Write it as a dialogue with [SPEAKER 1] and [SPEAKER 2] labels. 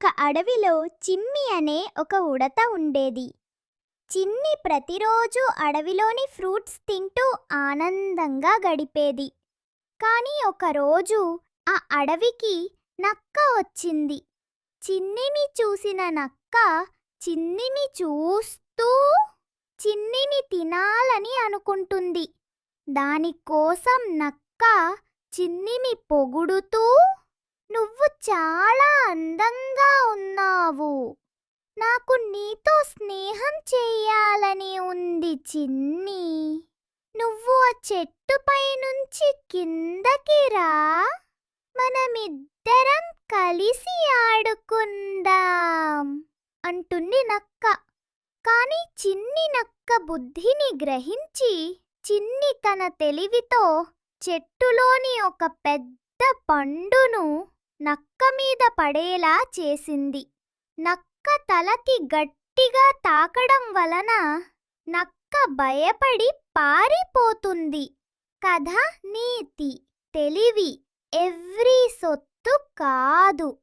[SPEAKER 1] ఒక అడవిలో చిమ్మి అనే ఒక ఉడత ఉండేది. చిన్ని ప్రతిరోజు అడవిలోని ఫ్రూట్స్ తింటూ ఆనందంగా గడిపేది. కానీ ఒకరోజు ఆ అడవికి నక్క వచ్చింది. చిన్నిని చూసిన నక్క చిన్నిని చూస్తూ చిన్నిని తినాలని అనుకుంటుంది. దానికోసం నక్క చిన్నిని పొగుడుతూ చాలా అందంగా ఉన్నావు. నాకు నీతో స్నేహం చెయ్యాలని ఉంది చిన్ని. నువ్వు ఆ చెట్టుపై నుంచి కిందకి రా. మనమిద్దరం కలిసి ఆడుకుందాం అంటుంది నక్క. కాని చిన్ని నక్క బుద్ధిని గ్రహించి చిన్ని తన తెలివితో చెట్టులోని ఒక పెద్ద పండును నక్క మీద పడేలా చేసింది. నక్క తలకి గట్టిగా తాకడం వలన నక్క భయపడి పారిపోతుంది. కథ నీతి తెలివి ఎవ్రీ సొత్తు కాదు.